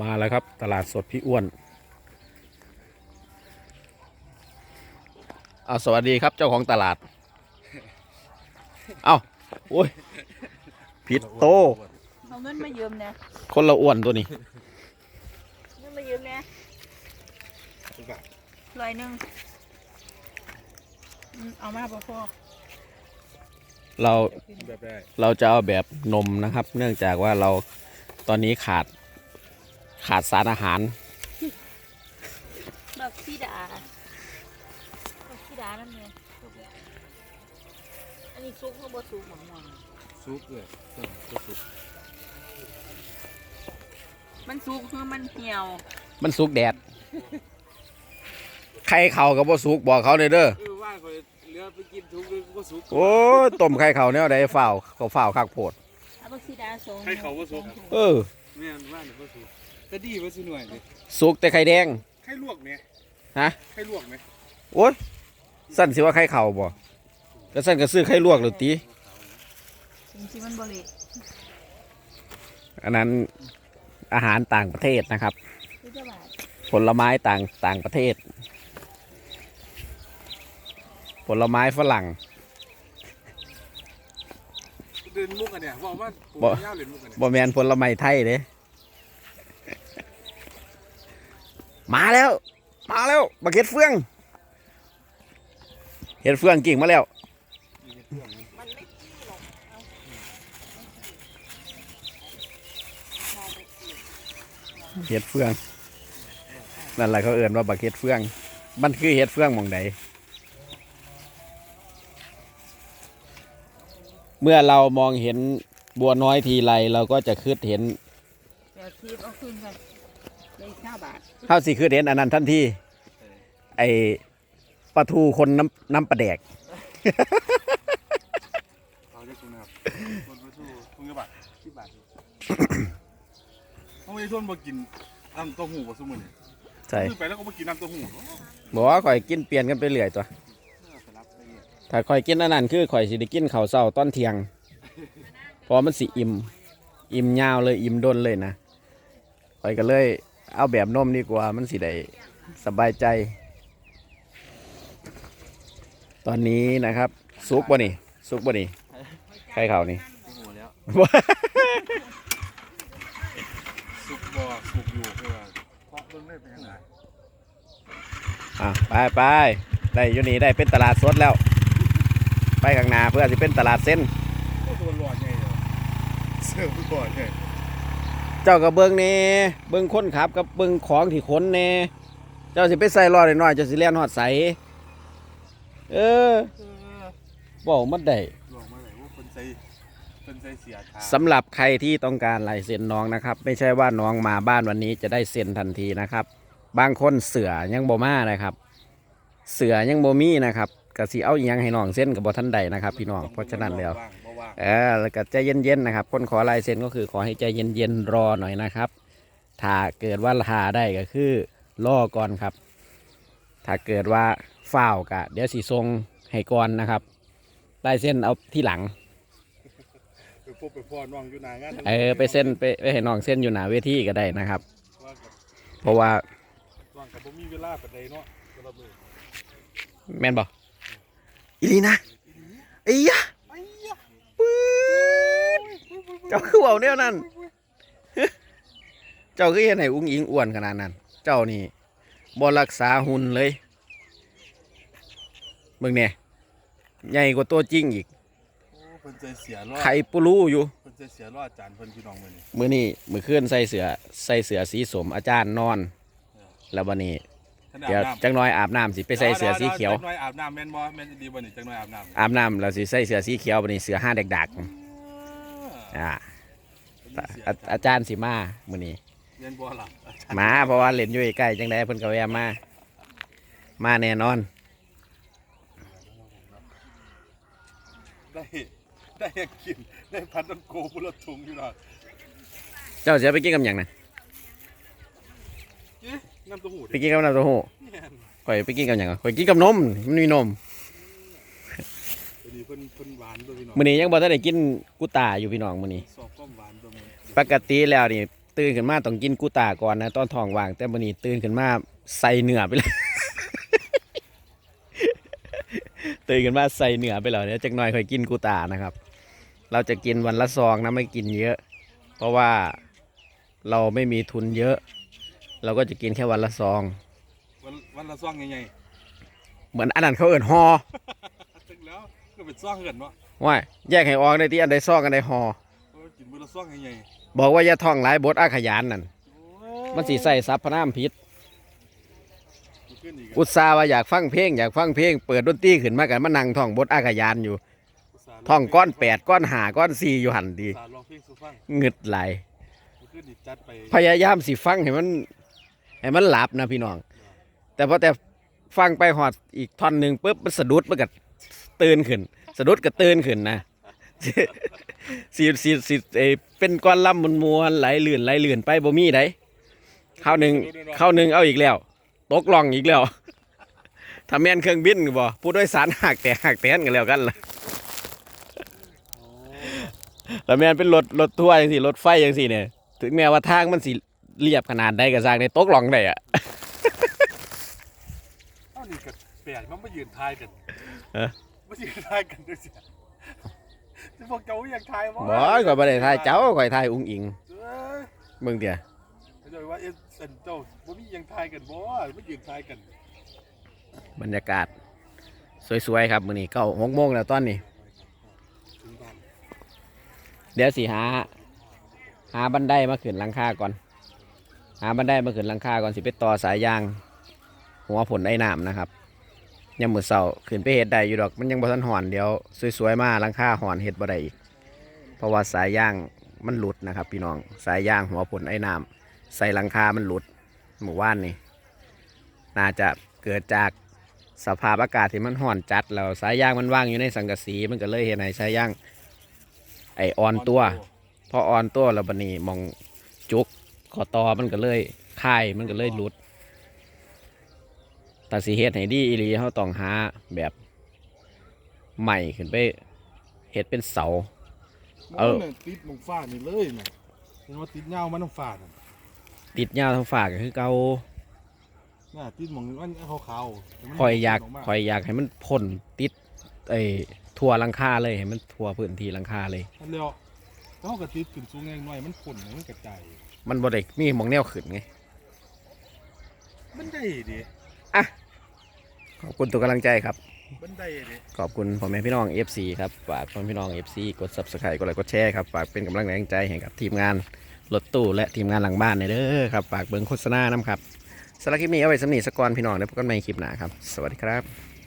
มาแล้วครับ ตลาดสดพี่อ้วนเอาสวัสดีครับเจ้าของตลาด เอาโอ้ยผิดโต เอาเงินมายืมเนี่ยคนละอ้วนตัวนี้ เงินมายืมเนี่ยร้อยหนึ่งอืมเอามาบ่พอเราแบบได้เราจะเอาแบบนมนะครับ เนื่องจากว่าเราตอนนี้ขาด ขาดสารอาหารบักซีดาบักซีดานั่นเนี่ยอันนี้ซุกเขาบ่ซุกหมองมองซุปเลยต้องก็ซุปมันซุกคือมันเหี่ยว มันสุกแดดไข่เขากับบ่สุกบอกเขาเลยเด้อเออว่าคอยเรือไปกินทุกเลยก็ซุปโอ้ยต้มไข่เขาเนี่ยได้ฝ้าวเขาฝ้าวคักโพดเอาบักซีดาสองให้เขาว่าซุปเออแม่นว่าเนี่ยว่าซุป ก็ดีว่าสิหน่วยเลยสุกแต่ไข่แดงให้ลวกเนี่ยฮะให้ลวกไหมโอ้ยสั่นสิว่าไข่เขาบ่ก็สั่นก็ซื้อไข่ลวกหรือตีจริงๆมันบ่เละอันนั้นอาหารต่างประเทศนะครับ คือจะบาทผลไม้ต่างต่างประเทศ ผลไม้ฝรั่ง เดินมุกอันเนี่ยบอกว่าผมบ่ย่าเล่นมุกอันเนี่ยบ่แมนผลไม้ไทยเด้ มาแล้ว มาแล้วบักเห็ดเฟือง เห็ดเฟืองกิ่งมาแล้วเห็ดเฟือง นั่นแหละเขาเอื่นว่าบักเห็ดเฟือง มันคือเห็ดเฟืองมองใดเมื่อเรามองเห็นบัวน้อยทีไรเราก็จะคืดเห็นเดี๋ยวคีบเอาขึ้น ไปเลยห้าบาทเข้าสิคืดเห็นอันนั้นทันทีไอปลาทูคนน้ำน้ำปลาแดกเอาได้คุณนะครับคนมาสู้คุณกี่บาทสิบบาทเขาไม่ได้ทนมากินน้ำเต้าหู้กับสมุนเนี่ยใช่ซื้อไปแล้วก็มากินน้ำเต้าหู้บอกว่าข่อยกินเปลี่ยนกันไปเรื่อยตัวเออไปรับไปเนี่ยถ้าข่อยกินอันนั้นคือข่อยสิได้กินข้าวเช้าตอนเที่ยงเพอมันสิอิ่ม อิ่มยาวเลยอิ่มดนเลยนะข่อยก็เลย เอาแบบนมดีกว่ามันสิได้สบายใจ ตอนนี้นะครับซุกบ่นี่ซุกบ่นี่ไข่เขานี่โอ้โหแล้วสุกบ่สุกอยู่คือว่าเพราะเบิ่งได้เป็นยังไงอะไปไปได้อยู่นี่ได้เป็นตลาดสดแล้ว ไปข้างหน้าเพื่อสิเป็นตลาดเส้นโอ้ตัวหลอดใหญ่เลยเสือหลอดใหญ่ เจ้ากับเบิ้งเน่เบิ้งคนขับกับเบิ้งของที่ขนเน่เจ้าสิไปใส่รอดหน่อยๆเจ้าสิเลียนหอดใสเออเออบอกมันได้บอกมาเลยว่าคนใจคนใจเสียทางสำหรับใครที่ต้องการลายเซ็นน้องนะครับ ไม่ใช่ว่าน้องมาบ้านวันนี้จะได้เซ็นทันทีนะครับ บางคนเสือยังบ่มานะครับ เสือยังบ่มีนะครับกสิเอาอิหยังให้น้องเส้นกับบ่ทันใดนะครับ พี่น้องเพราะฉะนั้นแล้วว่างบ่ว่าง เออแล้วก็ใจเย็นๆนะครับคนขอลายเซ็นก็คือขอให้ใจเย็นๆรอหน่อยนะครับ ถ้าเกิดว่าทาได้ก็คือรอก่อนครับ ถ้าเกิดว่าฝ้าวกะเดี๋ยวสีทรงให้ก่อนนะครับลายเส้นเอาที่หลัง ไปพบไปพ่อน้องอยู่หนางานเออไปเส้นไปไปให้น้องเส้นอยู่หนาเวทีก็ได้นะครับ ว่ากับเพราะว่าว่างกับบ่มีเวลาปานใดเนาะก็ละมือแม่นบอกอีลีนะไอ้ยะปื๊ดเจ้าคือเบาเนี่ยนั่นเจ้าคือเห็นไหนอุ้งอิงอ้วนขนาดนั้น เจ้านี่บ่รักษาหุ่นเลยเบิ่งเนี่ยใหญ่กว่าตัวจริงอีกโอ้เพิ่นใจเสียรอดไข่ปูรูอยู่เพิ่นใจเสียรอดอาจารย์เพิ่นพี่น้องมื้อนี้มื้อนี้มื้อคืนใส่เสือใส่เสือสีสมอาจารย์นอน แล้ววันนี้ท่านอาเดี๋ยวบน้ำจังน้อยอาบน้ำสิไปใส่เสือสีเขียวจักหน่อยอาบน้ำแม่นบ่แม่นดีบ่นี่จักหน่อยอาบน้ำอาบน้ำแล้วสิใส่เสือสีเขียววันนี้เสือห้าเด็กดัก อ่าอาอาจารย์สิมามื้อนี้เรียนบ่ล่ะมาเพราะว่าเล่นอยู่ใกล้ๆจังไดเพิ่นก็แวะมา มาแน่นอน ได้ได้อยากกินได้พันต้นโกพุละถุงอยู่เนาะเจ้าสิเอาไปกินกับหยังนะเอ๊ะน้ำเต้าหู้ไปดิกินกับน้ำเต้าหู้แม่นข่อยไปกินกับหยังอะข่อยกินกับนมมันมีนม พอดีเพิ่นเพิ่นหวานตัวพี่น้องมื้อนี้ยังบ่ทันได้กินกุตาอยู่พี่น้องมื้อนี้ สอบความหวานตัวมันปกติแล้วนี่ตื่นขึ้นมาต้องกินกูตาก่อนนะตอนท้องว่าง แต่บันนี้ตื่นขึ้นมาใส่เนื้อไปเลย ตื่นขึ้นมาใส่เนื้อไปแล้วเนี่ยจักหน่อยค่อยกินกูตานะครับ เราจะกินวันละซองนะไม่กินเยอะ เพราะว่าเราไม่มีทุนเยอะ เราก็จะกินแค่วันละซอง วันวันละซ่องใหญ่เหมือนอันนั้นเขาเอิ่นฮอๆถึงแล้ว ก็เป็นซ่องเหินเนาะว่าแยกให้ออกในที่อันใดซองอันใดฮอเออกินมื้อละซ่องใหญ่บอกว่าอย่าท่องหลายบทอาขยานนั่นๆโอ้มันสีใส่ซับพระนามพิษมันขึ้นอีกอุตส่าห์ว่าอยากฟังเพลงอยากฟังเพลงเปิดดนตรีขึ้นมากันมานั่งท่องบทอาขยานอยู่ท่องก้อนแปดก้อนหาก้อนสี่อยู่หันดีสารร้องเพลงสุฟังเงึดไหลาย มันขึ้นอีกจัดไปพยายามสิฟังให้มันให้มันหลับนะพี่น้อง แต่พอแต่ฟังไปหอดอีกท่อนหนึ่งปุ๊บมันสะดุดมันก็ ตื่นขึ้น สะดุดก็ตื่นขึ้นนะสีสีสีเอเป็นก้อนลำมวนมวนไหลเลื่อนไหลเลื่อนไปบ่มีไดข้าวหนึ่งข้าวหนึ่งเอาอีกแล้ว ตกล่องอีกแล้วถ้าแม่นเครื่องบินบ่ผู้โดยสารหักแต่หักแตนกันแล้วกันล่ะโอ้แล้วแม่นเป็นรถรถทัวร์จังซี่รถไฟจังซี่เนี่ยถึงแม้ว่าทางมันสิเรียบขนาดใดก็สร้างในตกล่องได้อะเอ้านี่ก็แปลกมันมายืนทายกัน เอ๊ะมายืนทายกันด้วยสิจะพวกเจ้าอยากทายบ่บ่ข่อยบ่ได้ทายเจ้าข่อยทายอุ้งอิงเอ้ยเบิ่งเดี๋ยวเขาจะว่าเอ็นเซนเจ้าบ่มีหยังทายกันบ่มายืนทายกันบรรยากาศ สวยๆครับมื้อนี้เก้าหกโมงแล้วตอนนี้ ถึงบ้านเดี๋ยวสิหา หาบันไดมาขึ้นหลังคาก่อน หาบันไดมาขึ้นหลังคาก่อนสิไปต่อสายยาง หัวผลไอ้น้ำนะครับ ยังมือเสาขึ้นไปเฮ็ดได้อยู่ดอก มันยังบ่ทันหอนเดี๋ยวสวยๆมาหลังคาหอนเฮ็ดบ่ได้อีก เพราะว่าสายยางมันหลุดนะครับ พี่น้องสายยางหัวผลไอ้น้ำใส่หลังคามันหลุดหมู่บ้านนี่น่าจะเกิดจากสภาพอากาศที่มันห่อนจัดแล้วสายยางมันว่างอยู่ในสังกะสีมันก็เลยเห็นให้สายยางไอออนตัว พอออนตัวแล้วบันนี้มองจุกขอตอมันก็เลยคายมันก็เลยหลุด แต่สีเฮ็ดให้ดีอีหลีเขาต้องหาแบบใหม่ขึ้นไปเฮ็ดเป็นเสา เออ มันน่ะติดลงฟ้านี่เลยน่ะเห็นว่าติดยาวมันลงฟ้าน่ะติดยาวทั้งฝากก็คือเกาน่ะติดหมองมันขาวๆแต่มันคอยอยากลงมคอยอยากให้มันพ่นติดไอ้ทั่วหลังคาเลยให้มันทั่วพื้นที่หลังคาเลย อันเดียวแล้วเขาก็ติดขึ้นสูงแรงหน่อยมันพ่นให้มันกระจายมันบ่ได้มีหมองแนวขึ้นไง มันได้ดิ ขอบคุณตัวกำลังใจครับมันได้ดิขอบคุณพ่อแม่พี่น้อง FC ครับฝากพ่อแม่พี่น้อง FC กด Subscribe กดไลค์กดแชร์ครับฝากเป็นกำลังแรงใจให้กับทีมงานรถตู้และทีมงานหลังบ้านในเด้อครับฝากเบิ่งโฆษณานํครับสำหรับคลิปนี้เอาไว้สำนีสกกอนพี่น้องเดี๋ยวพบกันใหม่คลิปหน้าครับ สวัสดีครับ